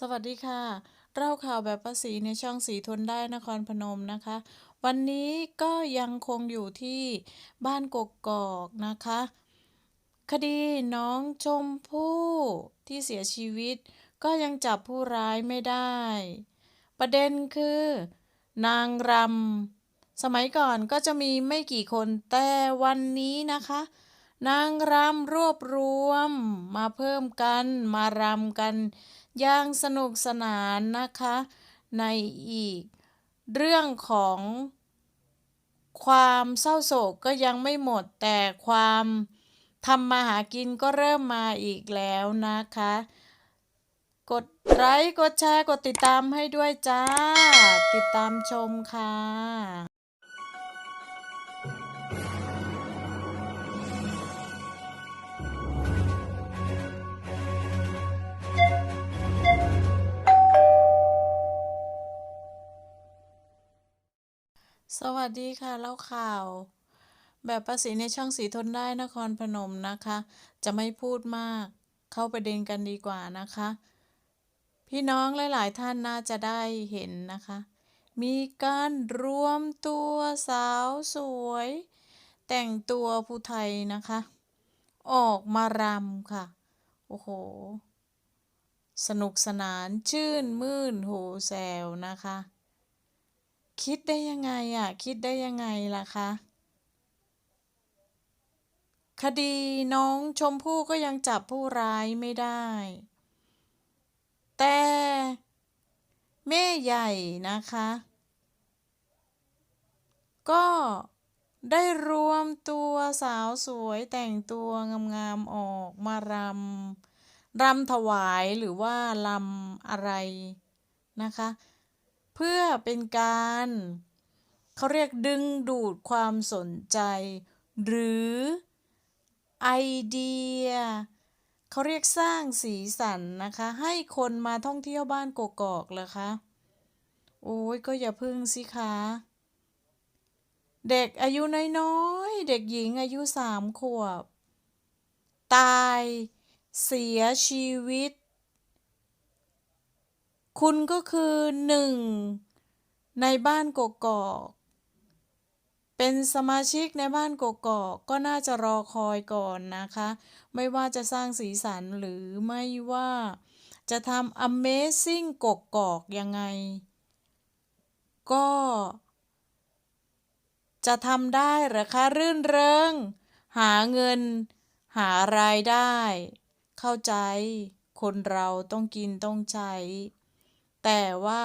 สวัสดีค่ะ เล่าข่าวแบบภาษีในช่องสีทนได้นครพนมนะคะ วันนี้ก็ยังคงอยู่ที่บ้านกกอกนะคะ คดีน้องชมพู่ที่เสียชีวิต ก็ยังจับผู้ร้ายไม่ได้ ประเด็นคือ นางรำสมัยก่อนก็จะมีไม่กี่คนแต่วันนี้นะคะ นางรำรวบรวมมาเพิ่มกันมารำกัน อย่างสนุกสนานนะคะ ในอีก เรื่องของความเศร้าโศกก็ยังไม่หมดแต่ความทำมาหากินก็เริ่มมาอีกแล้วนะคะ กดไลค์กดแชร์กดติดตามให้ด้วยจ้า ติดตามชมค่ะ วัสดีค่ะ เล่าข่าว แบบภาษีในช่องสีทนได้นครพนมนะคะ จะไม่พูดมาก เข้าประเด็นกันดีกว่านะคะ พี่น้องหลาย ๆ ท่านน่าจะได้เห็นนะคะ มีการรวมตัวสาวสวย แต่งตัวผู้ไทยนะคะ ออกมารำค่ะ โอ้โห สนุกสนานชื่นมื่นโหแซวนะคะ คิดได้ยังไงอะ คิดได้ยังไงล่ะคะ คดีน้องชมพู่ก็ยังจับผู้ร้ายไม่ได้ แต่แม่ใหญ่นะคะ ก็ได้รวมตัวสาวสวยแต่งตัวงามๆออกมารำรำถวายหรือว่าลำอะไรนะคะ เพื่อเป็นการเขาเรียกดึงดูดความสนใจ หรือไอเดียเขาเรียกสร้างสีสันนะคะ ให้คนมาท่องเที่ยวบ้านกกอกเหรอคะโอ้ยก็อย่าพึ่งสิคะเด็กอายุน้อยๆ เด็กหญิงอายุสามขวบ ตาย เสียชีวิต คุณก็คือหนึ่งในบ้านกกอกเป็นสมาชิกในบ้านกกอกก็น่าจะรอคอยก่อนนะคะ ไม่ว่าจะสร้างสีสันหรือไม่ว่าจะทำ Amazing กกอกยังไง ก็ จะทำได้หรือคะ รื่นเริง หาเงิน หารายได้ เข้าใจ คนเราต้องกินต้องใช้ แต่ว่า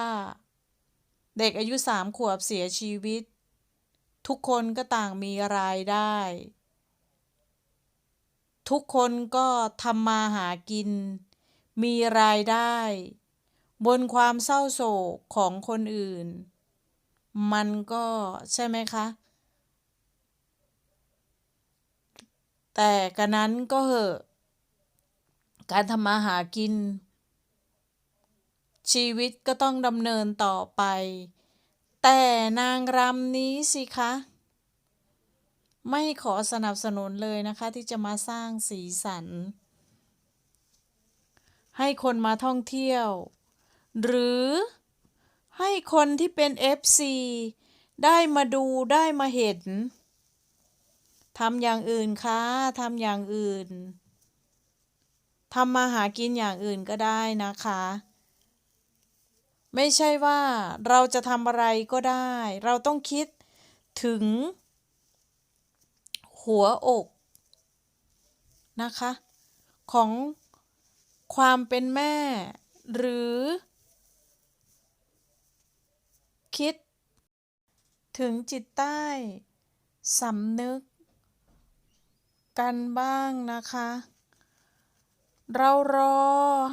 เด็กอายุสามขวบเสียชีวิต ทุกคนก็ต่างมีรายได้ ทุกคนก็ทำมาหากิน มีรายได้ บนความเศร้าโศกของคนอื่น มันก็ใช่ไหมคะ แต่กันนั้นก็เหอะ การทำมาหากิน ชีวิตก็ต้องดำเนินต่อไป แต่นางรำนี้สิคะ ไม่ขอสนับสนุนเลยนะคะที่จะมาสร้างสีสัน ให้คนมาท่องเที่ยว หรือให้คนที่เป็น FC ได้มาดูได้มาเห็นทำอย่างอื่นคะทำอย่างอื่นทำมาหากินอย่างอื่นก็ได้นะคะ ไม่ใช่ว่าเราจะทำอะไรก็ได้ เราต้องคิดถึง หัวอกนะคะ ของความเป็นแม่ หรือ คิด ถึงจิตใต้สำนึก กันบ้างนะคะ เรารอ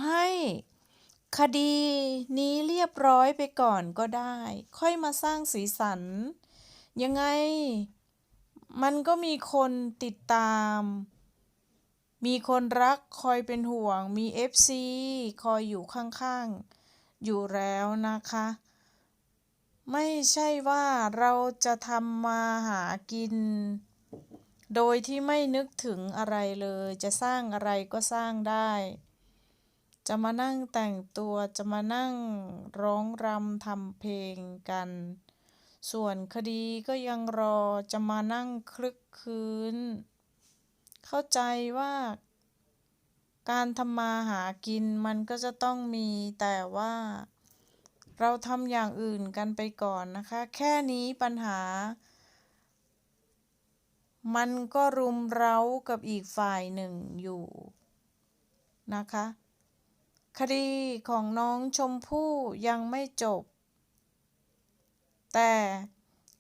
ให้ คดีนี้เรียบร้อยไปก่อนก็ได้ ค่อยมาสร้างสีสัน ยังไง มันก็มีคนติดตาม มีคนรักคอยเป็นห่วง มี FC คอยอยู่ข้างๆ อยู่แล้วนะคะ ไม่ใช่ว่าเราจะทำมาหากิน โดยที่ไม่นึกถึงอะไรเลย จะสร้างอะไรก็สร้างได้ จะมานั่งแต่งตัวจะมานั่งร้องรำทำเพลงกัน ส่วนคดีก็ยังรอจะมานั่งคลึกคืน เข้าใจว่า การทำมาหากินมันก็จะต้องมีแต่ว่า เราทำอย่างอื่นกันไปก่อนนะคะ แค่นี้ปัญหา มันก็รุมเร้ากับอีกฝ่ายหนึ่งอยู่นะคะ คดีของน้องชมพู่ยังไม่จบ แต่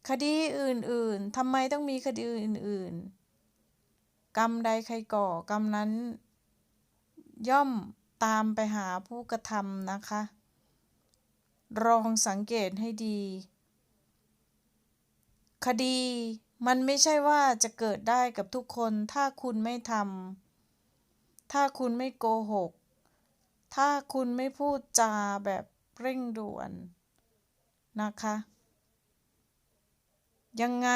คดีอื่นๆ ทำไมต้องมีคดีอื่นๆ กรรมใดใครก่อกรรมนั้น ย่อมตามไปหาผู้กระทำนะคะ ลองสังเกตให้ดี คดีมันไม่ใช่ว่าจะเกิดได้กับทุกคน ถ้าคุณไม่ทำ ถ้าคุณไม่โกหก ถ้าคุณไม่พูดจาแบบเร่งด่วนนะคะ ยังไง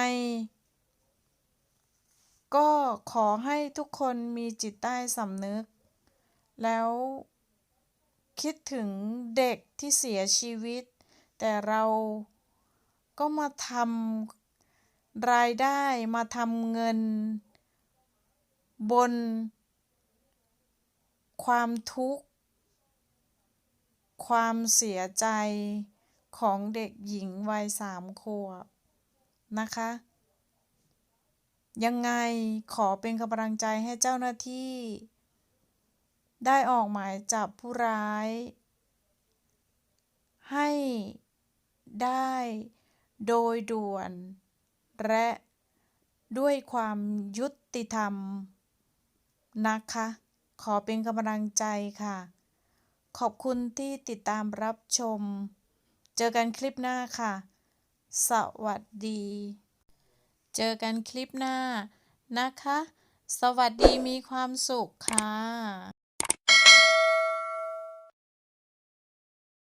ก็ขอให้ทุกคนมีจิตใต้สำนึก แล้วคิดถึงเด็กที่เสียชีวิต แต่เราก็มาทำรายได้มาทำเงิน บน ความทุกข์ ความเสียใจของเด็กหญิงวัยสามขวบนะคะ ยังไงขอเป็นกำลังใจให้เจ้าหน้าที่ ได้ออกหมายจับผู้ร้าย ให้ได้โดยด่วน และด้วยความยุติธรรมนะคะ ขอเป็นกำลังใจค่ะ ขอบคุณที่ติดตามรับชม เจอกันคลิปหน้าค่ะ สวัสดี เจอกันคลิปหน้านะคะ สวัสดีมีความสุขค่ะ